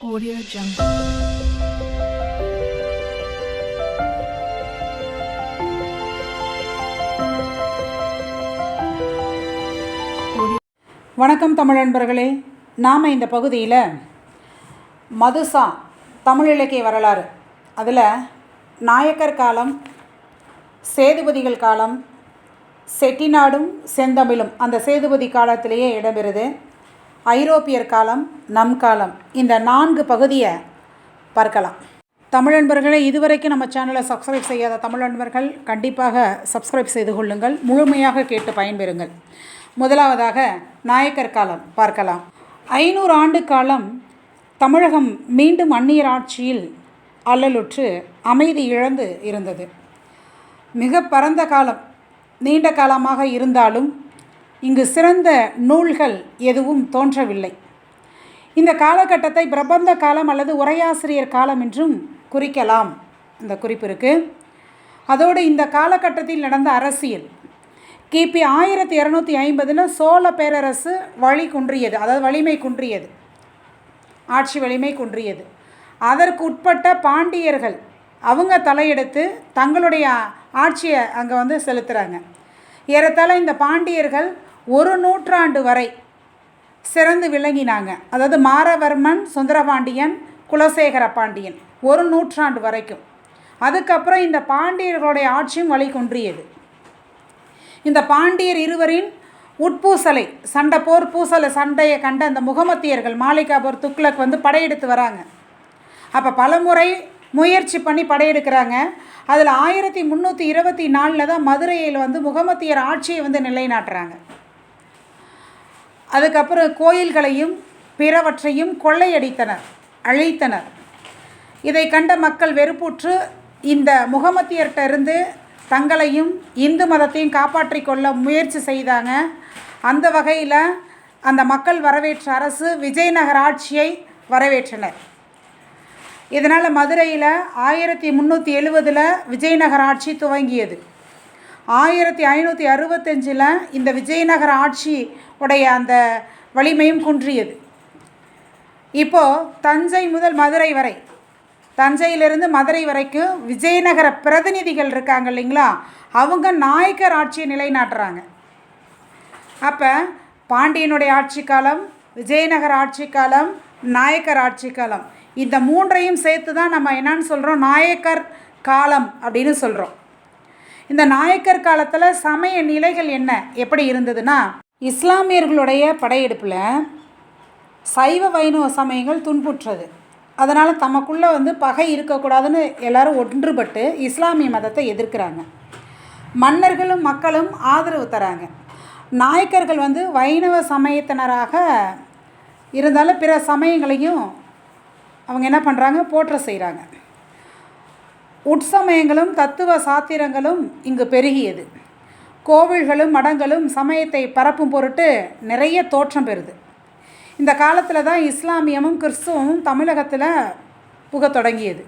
Audio Jungle. வணக்கம் தமிழ் அன்பர்களே நாம் இந்த பகுதியில் மதுசா தமிழ் இலக்கிய வரலாறு அதில் நாயக்கர் காலம் சேதுபதிகள் காலம் செட்டிநாடும் செந்தமிழும் அந்த சேதுபதி காலத்திலேயே இடம்பெறுது ஐரோப்பியர் காலம் நம் காலம் இந்த நான்கு பகுதியை பார்க்கலாம். தமிழ் நண்பர்களே இதுவரைக்கும் நம்ம சேனலை சப்ஸ்கிரைப் செய்யாத தமிழ் நண்பர்கள் கண்டிப்பாக சப்ஸ்கிரைப் செய்து கொள்ளுங்கள். முழுமையாக கேட்டு பயன்பெறுங்கள். முதலாவதாக நாயக்கர் காலம் பார்க்கலாம். ஐநூறு ஆண்டு காலம் தமிழகம் மீண்டும் அந்நியர் ஆட்சியில் அல்லலுற்று அமைதி இழந்து இருந்தது. மிக பரந்த காலம் நீண்ட காலமாக இருந்தாலும் இங்கு சிறந்த நூல்கள் எதுவும் தோன்றவில்லை. இந்த காலகட்டத்தை பிரபந்த காலம் அல்லது உரையாசிரியர் காலம் என்றும் குறிக்கலாம். இந்த குறிப்பு இருக்குது அதோடு இந்த காலகட்டத்தில் நடந்த அரசியல். கிபி ஆயிரத்தி இரநூத்தி ஐம்பதில் சோழ பேரரசு வழி குன்றியது. அதாவது வலிமை குன்றியது. ஆட்சி வலிமை குன்றியது. அதற்கு உட்பட்ட பாண்டியர்கள் அவங்க தலையெடுத்து தங்களுடைய ஆட்சியை அங்கே வந்து செலுத்துகிறாங்க ஏறத்தாழ இந்த பாண்டியர்கள் ஒரு நூற்றாண்டு வரை சிறந்து விளங்கினாங்க. அதாவது மாரவர்மன் சுந்தரபாண்டியன் குலசேகர பாண்டியன் ஒரு நூற்றாண்டு வரைக்கும். அதுக்கப்புறம் இந்த பாண்டியர்களுடைய ஆட்சியும் வழி குன்றியது. இந்த பாண்டியர் இருவரின் உட்பூசலை சண்டை போர் பூசலை சண்டையை கண்ட அந்த முகமத்தியர்கள் மாலிகாபூர் துக்ளக் வந்து படையெடுத்து வராங்க. அப்போ பலமுறை முயற்சி பண்ணி படையெடுக்கிறாங்க. அதில் ஆயிரத்தி முந்நூற்றி இருபத்தி நாலில் தான் மதுரையில் வந்து முகமத்தியர் ஆட்சியை வந்து நிலைநாட்டுறாங்க. அதுக்கப்புறம் கோயில்களையும் பிறவற்றையும் கொள்ளையடித்தனர் அழித்தனர். இதை கண்ட மக்கள் வெறுப்புற்று இந்த முகமத்தியர்கிட்ட இருந்து தங்களையும் இந்து மதத்தையும் காப்பாற்றி கொள்ள முயற்சி செய்தாங்க. அந்த வகையில் அந்த மக்கள் வரவேற்ற அரசு விஜயநகர ஆட்சியை வரவேற்றனர். இதனால் மதுரையில் ஆயிரத்தி முந்நூற்றி எழுபதில் விஜயநகர ஆட்சி துவங்கியது. ஆயிரத்தி ஐநூற்றி அறுபத்தஞ்சில் இந்த விஜயநகர ஆட்சி உடைய அந்த வலிமையும் குன்றியது. இப்போது தஞ்சை முதல் மதுரை வரை தஞ்சையிலிருந்து மதுரை வரைக்கும் விஜயநகர பிரதிநிதிகள் இருக்காங்க இல்லைங்களா? அவங்க நாயக்கர் ஆட்சியை நிலைநாட்டுறாங்க. அப்போ பாண்டியனுடைய ஆட்சி காலம் விஜயநகர ஆட்சி காலம் நாயக்கர் ஆட்சி காலம் இந்த மூன்றையும் சேர்த்து தான் நம்ம என்னன்னு சொல்கிறோம் நாயக்கர் காலம் அப்படின்னு சொல்கிறோம் இந்த நாயக்கர் காலத்தில் சமய நிலைகள் என்ன? எப்படி இருந்ததுன்னா இஸ்லாமியர்களுடைய படையெடுப்பில் சைவ வைணவ சமயங்கள் துன்புற்றது. அதனால் தமக்குள்ளே வந்து பகை இருக்கக்கூடாதுன்னு எல்லாரும் ஒன்றுபட்டு இஸ்லாமிய மதத்தை எதிர்க்கிறாங்க. மன்னர்களும் மக்களும் ஆதரவு தராங்க. நாயக்கர்கள் வந்து வைணவ சமயத்தினராக இருந்தாலும் பிற சமயங்களையும் அவங்க என்ன பண்ணுறாங்க போற்ற செய்கிறாங்க உட்சமயங்களும் தத்துவ சாத்திரங்களும் இங்கு பெருகியது. கோவில்களும் மடங்களும் சமயத்தை பரப்பும் பொருட்டு நிறைய தோற்றம் பெறுது. இந்த காலத்தில் தான் இஸ்லாமியமும் கிறிஸ்துவமும் தமிழகத்தில் புகத் தொடங்கியது.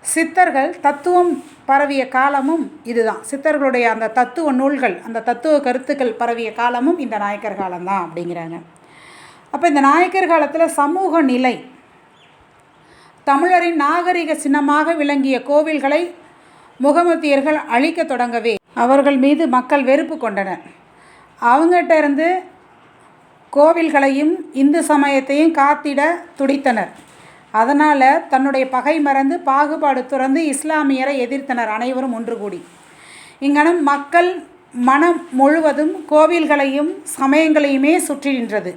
சித்தர்கள் தத்துவம் பரவிய காலமும் இதுதான். சித்தர்களுடைய அந்த தத்துவ நூல்கள் அந்த தத்துவ கருத்துக்கள் பரவிய காலமும் இந்த நாயக்கர் காலம்தான் அப்படிங்கிறாங்க. அப்போ இந்த நாயக்கர் காலத்தில் சமூக நிலை தமிழரின் நாகரிக சின்னமாக விளங்கிய கோவில்களை முகமத்தியர்கள் அழிக்க தொடங்கவே அவர்கள் மீது மக்கள் வெறுப்பு கொண்டனர். அவங்ககிட்ட இருந்து கோவில்களையும் இந்து சமயத்தையும் காத்திட துடித்தனர். அதனால் தன்னுடைய பகை மறந்து பாகுபாடு துறந்து இஸ்லாமியரை எதிர்த்தனர் அனைவரும் ஒன்று கூடி இங்கனம் மக்கள் மனம் முழுவதும் கோவில்களையும் சமயங்களையுமே சுற்றி நின்றது.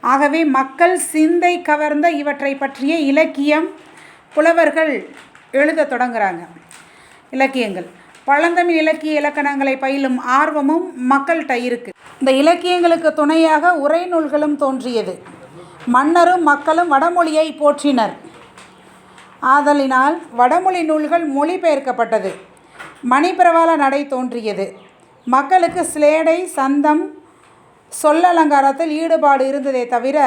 ஆகவே மக்கள் சிந்தை கவர்ந்த இவற்றை பற்றிய இலக்கியம் புலவர்கள் எழுத தொடங்குகிறாங்க இலக்கியங்கள். பழந்தமிழ் இலக்கிய இலக்கணங்களை பயிலும் ஆர்வமும் மக்கள்கிட்ட இருக்குது இந்த இலக்கியங்களுக்கு துணையாக உரை நூல்களும் தோன்றியது. மன்னரும் மக்களும் வடமொழியை போற்றினர். ஆதலினால் வடமொழி நூல்கள் மொழிபெயர்க்கப்பட்டது. மணிப்பிரவாள நடை தோன்றியது. மக்களுக்கு சிலேடை சந்தம் சொல்லலங்காரத்தில் ஈடுபாடு இருந்ததே தவிர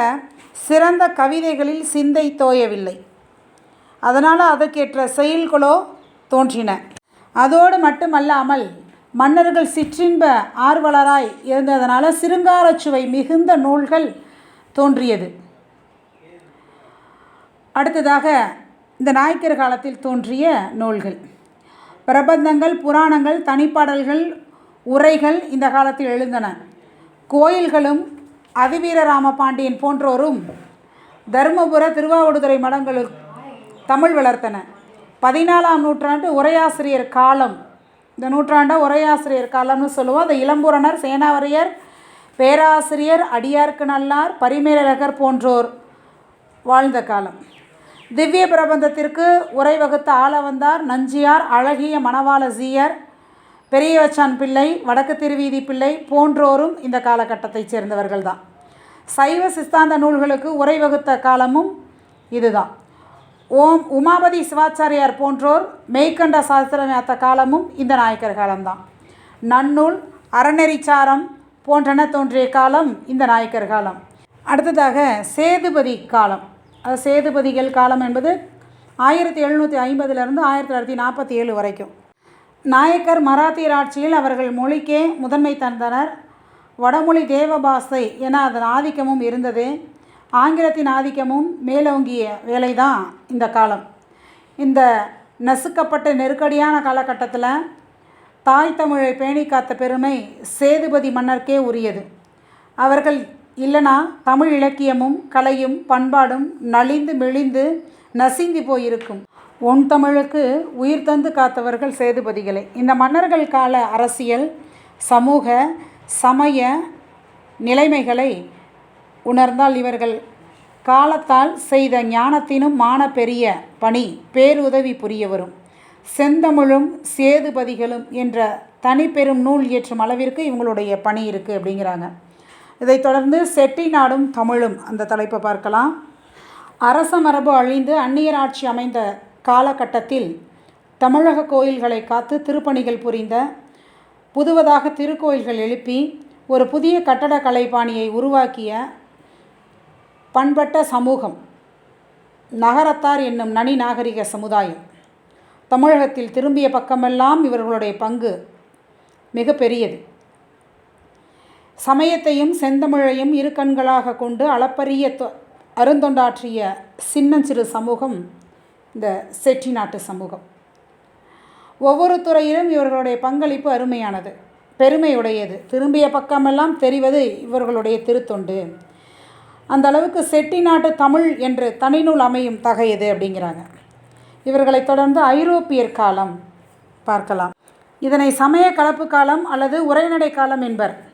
சிறந்த கவிதைகளில் சிந்தை தோயவில்லை. அதனால் அதற்கேற்ற செயல்களோ தோன்றின. அதோடு மட்டுமல்லாமல் மன்னர்கள் சிற்றின்ப ஆர்வலராய் இருந்ததனால சிருங்காரச்சுவை மிகுந்த நூல்கள் தோன்றியது. அடுத்ததாக இந்த நாயக்கர் காலத்தில் தோன்றிய நூல்கள். பிரபந்தங்கள் புராணங்கள் தனிப்பாடல்கள் உரைகள் இந்த காலத்தில் எழுந்தன. கோயில்களும் அதிவீரராம பாண்டியன் போன்றோரும் தருமபுர திருவாவடுதுறை மடங்களில் தமிழ் வளர்த்தன. பதினாலாம் நூற்றாண்டு உரையாசிரியர் காலம். இந்த நூற்றாண்டை உரையாசிரியர் காலம்னு சொல்லுவோம். அந்த இளம்பூரணர் சேனாவரையர் பேராசிரியர் அடியார்க்கு நல்லார் பரிமேலழகர் போன்றோர் வாழ்ந்த காலம். திவ்ய பிரபந்தத்திற்கு உரை வகுத்த ஆளவந்தார் நஞ்சியார் அழகிய மணவாள ஜீயர் பெரியவச்சான் பிள்ளை வடக்கு திருவீதி பிள்ளை போன்றோரும் இந்த காலகட்டத்தைச் சேர்ந்தவர்கள் தான் சைவ சித்தாந்த நூல்களுக்கு உரை வகுத்த காலமும் இதுதான். ஓம் உமாபதி சிவாச்சாரியார் போன்றோர் மெய்கண்ட சாஸ்திரமேத்த காலமும் இந்த நாயக்கர் காலம்தான். நன்னூல் அறநெறிச்சாரம் போன்றன தோன்றிய காலம் இந்த நாயக்கர் காலம். அடுத்ததாக சேதுபதி காலம். அது சேதுபதிகள் காலம் என்பது ஆயிரத்தி எழுநூற்றி ஐம்பதுலேருந்து ஆயிரத்தி தொள்ளாயிரத்தி நாற்பத்தி ஏழு வரைக்கும். நாயக்கர் மராத்தியர் ஆட்சியில் அவர்கள் மொழிக்கே முதன்மை தந்தனர். வடமொழி தேவபாசை என அதன் ஆதிக்கமும் இருந்தது. ஆங்கிலத்தின் ஆதிக்கமும் மேலோங்கிய வேலைதான் இந்த காலம். இந்த நசுக்கப்பட்ட நெருக்கடியான காலகட்டத்தில் தாய் தமிழை பேணி காத்த பெருமை சேதுபதி மன்னர்க்கே உரியது. அவர்கள் இல்லைனா தமிழ் இலக்கியமும் கலையும் பண்பாடும் நலிந்து மெலிந்து நசிந்து போயிருக்கும். உன் தமிழுக்கு உயிர் தந்து காத்தவர்கள் சேதுபதிகளே. இந்த மன்னர்கள் கால அரசியல் சமூக சமய நிலைமைகளை உணர்ந்தால் இவர்கள் காலத்தால் செய்த ஞானத்தினும் மான பெரிய பணி பேருதவி புரிய வரும் செந்தமிழும் சேதுபதிகளும் என்ற தனிப்பெரும் நூல் இயற்றும் அளவிற்கு இவங்களுடைய பணி இருக்குது அப்படிங்கிறாங்க. இதைத் தொடர்ந்து செட்டி நாடும் தமிழும் அந்த தலைப்பை பார்க்கலாம். அரச மரபு அழிந்து அந்நியர் ஆட்சி அமைந்த காலகட்டத்தில் தமிழக கோயில்களை காத்து திருப்பணிகள் புரிந்த புதுவதாக திருக்கோயில்கள் எழுப்பி ஒரு புதிய கட்டடக்கலை பாணியை உருவாக்கிய பண்பட்ட சமூகம் நகரத்தார் என்னும் நனி நாகரிக சமுதாயம். தமிழகத்தில் திரும்பிய பக்கமெல்லாம் இவர்களுடைய பங்கு மிக பெரியது சமயத்தையும் செந்தமிழையும் இரு கண்களாக கொண்டு அளப்பரிய தொ- அருந்தொண்டாற்றிய சின்னஞ்சிறு சமூகம் இந்த செட்டிநாட்டு சமூகம். ஒவ்வொரு துறையிலும் இவர்களுடைய பங்களிப்பு அருமையானது. பெருமையுடையது. திரும்பிய பக்கமெல்லாம் தெரிவது இவர்களுடைய திருத்தொண்டு. அந்த அளவுக்கு செட்டிநாட்டு தமிழ் என்று தனிநூல் அமையும் தகையது அப்படிங்கிறாங்க. இவர்களைத் தொடர்ந்து ஐரோப்பியர் காலம் பார்க்கலாம். இதனை சமய கலப்பு காலம் அல்லது உரைநடை காலம் என்பர்.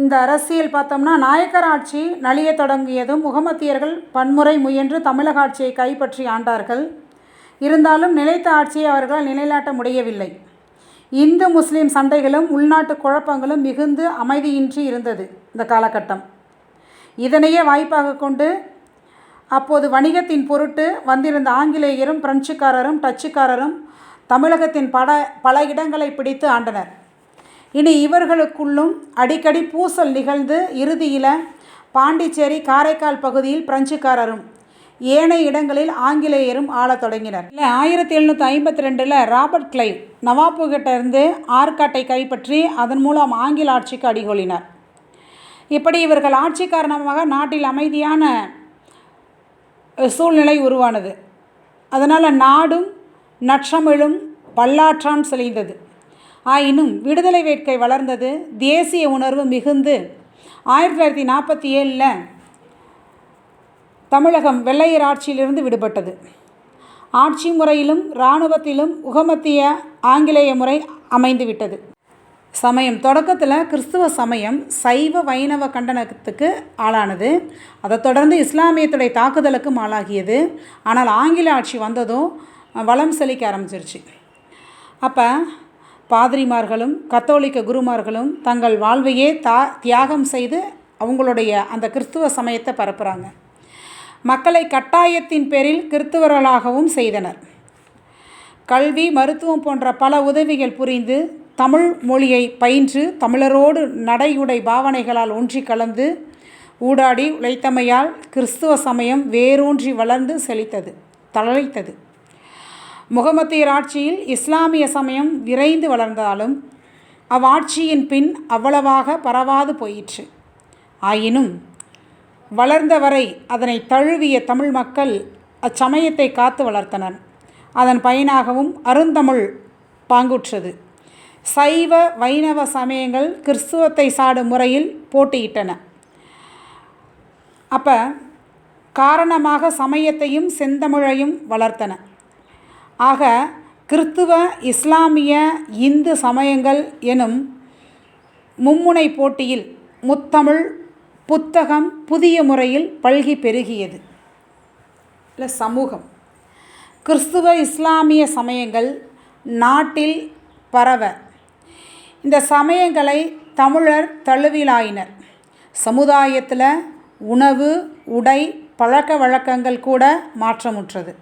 இந்த அரசியல் பார்த்தோம்னா நாயக்கர் ஆட்சி நலிய தொடங்கியதும் முகமத்தியர்கள் பன்முறை முயன்று தமிழக ஆட்சியை கைப்பற்றி ஆண்டார்கள். இருந்தாலும் நிலைத்த ஆட்சியை அவர்களால் நிலைநாட்ட முடியவில்லை. இந்து முஸ்லீம் சண்டைகளும் உள்நாட்டு குழப்பங்களும் மிகுந்து அமைதியின்றி இருந்தது இந்த காலகட்டம். இதனையே வாய்ப்பாக கொண்டு அப்போது வணிகத்தின் பொருட்டு வந்திருந்த ஆங்கிலேயரும் பிரெஞ்சுக்காரரும் டச்சுக்காரரும் தமிழகத்தின் பட பல இடங்களை பிடித்து ஆண்டனர். இனி இவர்களுக்குள்ளும் அடிக்கடி பூசல் நிகழ்ந்து இறுதியில் பாண்டிச்சேரி காரைக்கால் பகுதியில் பிரெஞ்சுக்காரரும் ஏனைய இடங்களில் ஆங்கிலேயரும் ஆளத் தொடங்கினர். இல்லை ஆயிரத்தி எழுநூற்றி ஐம்பத்தி ரெண்டில் ராபர்ட் கிளைவ் நவாப்புகிட்ட இருந்து ஆற்காட்டை கைப்பற்றி அதன் மூலம் ஆங்கில ஆட்சிக்கு அடிகொளினார் இப்படி இவர்கள் ஆட்சி காரணமாக நாட்டில் அமைதியான சூழ்நிலை உருவானது. அதனால் நாடும் நற்றமிழும் பல்லாற்றான் செழிந்தது. ஆயினும் விடுதலை வேட்கை வளர்ந்தது தேசிய உணர்வு மிகுந்து. ஆயிரத்தி தொள்ளாயிரத்தி நாற்பத்தி ஏழில் தமிழகம் வெள்ளையர் ஆட்சியிலிருந்து விடுபட்டது. ஆட்சி முறையிலும் இராணுவத்திலும் உகமத்திய ஆங்கிலேய முறை அமைந்துவிட்டது. சமயம் தொடக்கத்தில் கிறிஸ்துவ சமயம் சைவ வைணவ கண்டனத்துக்கு ஆளானது. அதைத் தொடர்ந்து இஸ்லாமியத்துடைய தாக்குதலுக்கும் ஆளாகியது. ஆனால் ஆங்கில ஆட்சி வந்ததும் வளம் செழிக்க ஆரம்பிச்சிருச்சு. அப்போ பாதிரிமார்களும் கத்தோலிக்க குருமார்களும் தங்கள் வாழ்வையே தா தியாகம் செய்து அவங்களுடைய அந்த கிறிஸ்துவ சமயத்தை பரப்புகிறாங்க மக்களை கட்டாயத்தின் பேரில் கிறிஸ்துவர்களாகவும் செய்தனர். கல்வி மருத்துவம் போன்ற பல உதவிகள் புரிந்து தமிழ் மொழியை பயின்று தமிழரோடு நடையுடை பாவனைகளால் ஒன்றி கலந்து ஊடாடி உழைத்தமையால் கிறிஸ்துவ சமயம் வேரூன்றி வளர்ந்து செழித்தது தழைத்தது. முகமத்தியர் ஆட்சியில் இஸ்லாமிய சமயம் விரைந்து வளர்ந்தாலும் அவ்வாட்சியின் பின் அவ்வளவாக பரவாது போயிற்று. ஆயினும் வளர்ந்த வரை அதனை தழுவிய தமிழ் மக்கள் அச்சமயத்தை காத்து வளர்த்தனர். அதன் பயனாகவும் அருந்தமிழ் பாங்குற்றது. சைவ வைணவ சமயங்கள் கிறிஸ்துவத்தை சாடும் முறையில் போட்டியிட்டன. அப்போ காரணமாக சமயத்தையும் செந்தமிழையும் வளர்த்தன. ஆக கிறித்துவ இஸ்லாமிய இந்து சமயங்கள் எனும் மும்முனை போட்டியில் முத்தமிழ் புத்தகம் புதிய முறையில் பல்கி பெருகியது. இல்லை சமூகம். கிறிஸ்துவ இஸ்லாமிய சமயங்கள் நாட்டில் பரவ. இந்த சமயங்களை தமிழர் தழுவிலாயினர். சமுதாயத்தில் உணவு உடை பழக்க வழக்கங்கள் கூட மாற்றமுற்றது.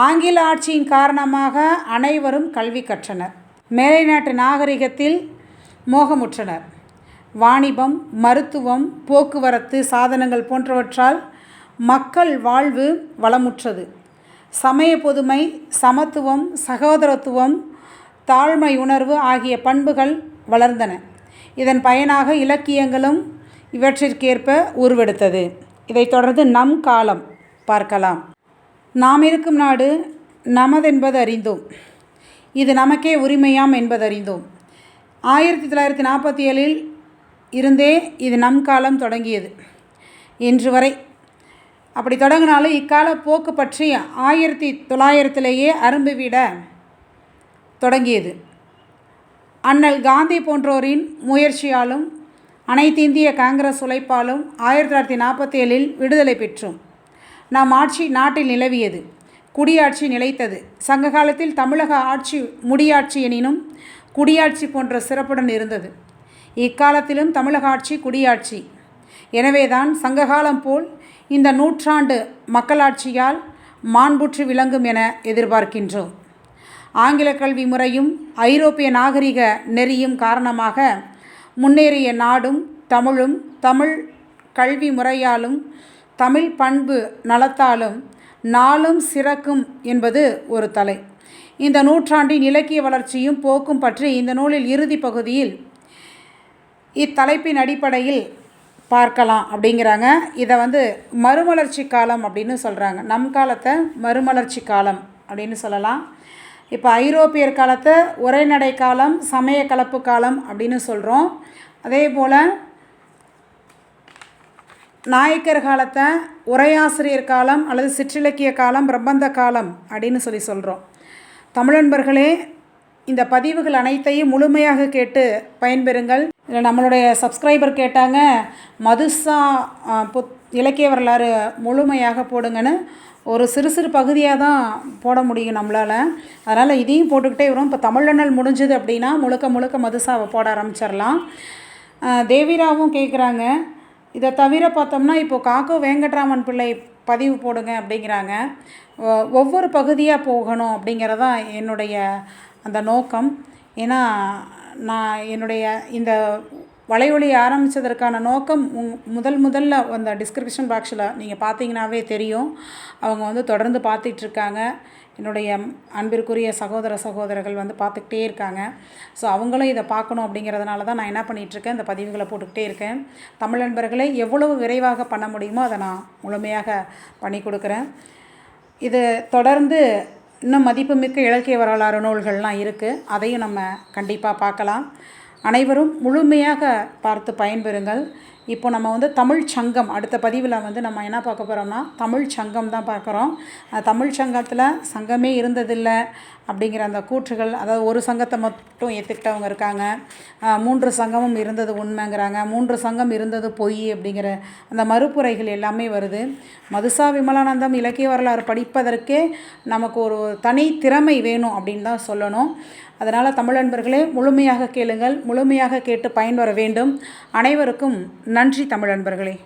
ஆங்கில ஆட்சியின் காரணமாக அனைவரும் கல்வி கற்றனர். மேலை நாட்டு நாகரிகத்தில் மோகமுற்றனர். வாணிபம் மருத்துவம் போக்குவரத்து சாதனங்கள் போன்றவற்றால் மக்கள் வாழ்வு வளமுற்றது. சமய பொதுமை சமத்துவம் சகோதரத்துவம் தாழ்மை உணர்வு ஆகிய பண்புகள் வளர்ந்தன. இதன் பயனாக இலக்கியங்களும் இவற்றிற்கேற்ப உருவெடுத்தது. இதைத் தொடர்ந்து நம் காலம் பார்க்கலாம். நாம் இருக்கும் நாடு நமதென்பது அறிந்தோம் இது நமக்கே உரிமையாம் என்பதறிந்தோம். ஆயிரத்தி தொள்ளாயிரத்தி நாற்பத்தி ஏழில் இருந்தே இது நம் காலம் தொடங்கியது. இன்று வரை அப்படி தொடங்கினாலும் இக்கால போக்கு பற்றி ஆயிரத்தி தொள்ளாயிரத்திலேயே அரும்புவிட தொடங்கியது. அண்ணல் காந்தி போன்றோரின் முயற்சியாலும் அனைத்திந்திய காங்கிரஸ் உழைப்பாலும் ஆயிரத்தி தொள்ளாயிரத்தி நாற்பத்தி ஏழில் விடுதலை பெற்றோம். நம் ஆட்சி நாட்டில் நிலவியது குடியாட்சி நிலைத்தது. சங்க காலத்தில் தமிழக ஆட்சி முடியாட்சி எனினும் குடியாட்சி போன்ற சிறப்புடன் இருந்தது. இக்காலத்திலும் தமிழக ஆட்சி குடியாட்சி. எனவேதான் சங்ககாலம் போல் இந்த நூற்றாண்டு மக்களாட்சியால் மாண்புற்று விளங்கும் என எதிர்பார்க்கின்றோம். ஆங்கில கல்வி முறையும் ஐரோப்பிய நாகரிக நெறியும் காரணமாக முன்னேறிய நாடும் தமிழும் தமிழ் கல்வி முறையாலும் தமிழ் பண்பு நலத்தாலும் நாளும் சிறக்கும் என்பது ஒரு தலை. இந்த நூற்றாண்டின் இலக்கிய வளர்ச்சியும் போக்கும் பற்றி இந்த நூலில் இறுதி பகுதியில் இத்தலைப்பின் அடிப்படையில் பார்க்கலாம் அப்படிங்கிறாங்க. இதை வந்து மறுமலர்ச்சி காலம் அப்படின்னு சொல்கிறாங்க நம் காலத்தை மறுமலர்ச்சி காலம் அப்படின்னு சொல்லலாம். இப்போ ஐரோப்பியர் காலத்தை உரைநடை காலம் சமய கலப்பு காலம் அப்படின்னு சொல்கிறோம் அதே போல் நாயக்கர் காலத்தை உரையாசிரியர் காலம் அல்லது சிற்றிலக்கிய காலம் பிரபந்த காலம் அப்படின்னு சொல்லி சொல்கிறோம் தமிழன்பர்களே இந்த பதிவுகள் அனைத்தையும் முழுமையாக கேட்டு பயன்பெறுங்கள். இதில் நம்மளுடைய சப்ஸ்கிரைபர் கேட்டாங்க மதுசா புத் இலக்கிய வரலாறு முழுமையாக போடுங்கன்னு. ஒரு சிறு சிறு பகுதியாக தான் போட முடியும் நம்மளால். அதனால் இதையும் போட்டுக்கிட்டே வரும். இப்போ தமிழண்ணல் முடிஞ்சது அப்படின்னா முழுக்க முழுக்க மதுசாவை போட ஆரம்பிச்சிடலாம். தேவிராவும் கேட்குறாங்க இதை தவிர பார்த்தோம்னா இப்போது காக்கோ வேங்கட்ராமன் பிள்ளை பதிவு போடுங்க அப்படிங்கிறாங்க. ஒவ்வொரு பகுதியாக போகணும் அப்படிங்கிறதான் என்னுடைய அந்த நோக்கம். ஏன்னா நான் என்னுடைய இந்த வலையொலி ஆரம்பித்ததற்கான நோக்கம் முதல் முதல்ல அந்த டிஸ்கிரிப்ஷன் பாக்ஸில் நீங்கள் பார்த்தீங்கன்னாவே தெரியும். அவங்க வந்து தொடர்ந்து பார்த்துட்ருக்காங்க என்னுடைய அன்பிற்குரிய சகோதர சகோதரர்கள் வந்து பார்த்துக்கிட்டே இருக்காங்க. ஸோ அவங்களும் இதை பார்க்கணும் அப்படிங்கிறதுனால தான் நான் என்ன பண்ணிகிட்ருக்கேன் இந்த பதிவுகளை போட்டுக்கிட்டே இருக்கேன். தமிழ் நண்பர்களை எவ்வளவு விரைவாக பண்ண முடியுமோ அதை நான் முழுமையாக பண்ணி கொடுக்குறேன். இது தொடர்ந்து இன்னும் மதிப்புமிக்க இலக்கிய வரலாறு நூல்கள்லாம் இருக்குது அதையும் நம்ம கண்டிப்பாக பார்க்கலாம். அனைவரும் முழுமையாக பார்த்து பயன்பெறுங்கள். இப்போ நம்ம வந்து தமிழ் சங்கம் அடுத்த பதிவில் வந்து நம்ம என்ன பார்க்க போகிறோம்னா தமிழ் சங்கம் தான் பார்க்குறோம். தமிழ் சங்கத்தில் சங்கமே இருந்ததில்லை. அப்படிங்கிற அந்த கூற்றுகள் அதாவது ஒரு சங்கத்தை மட்டும் ஏற்றுக்கிட்டவங்க இருக்காங்க. மூன்று சங்கமும் இருந்தது உண்மைங்கிறாங்க. மூன்று சங்கம் இருந்தது பொய் அப்படிங்கிற அந்த மறுப்புரைகள் எல்லாமே வருது. மதுசா விமலானந்தம் இலக்கிய வரலாறு படிப்பதற்கே நமக்கு ஒரு தனி திறமை வேணும் அப்படின்னு தான் சொல்லணும். அதனால் தமிழன்பர்களே முழுமையாக கேளுங்கள் முழுமையாக கேட்டு பயன்பெற வேண்டும். அனைவருக்கும் நன்றி தமிழன்பர்களே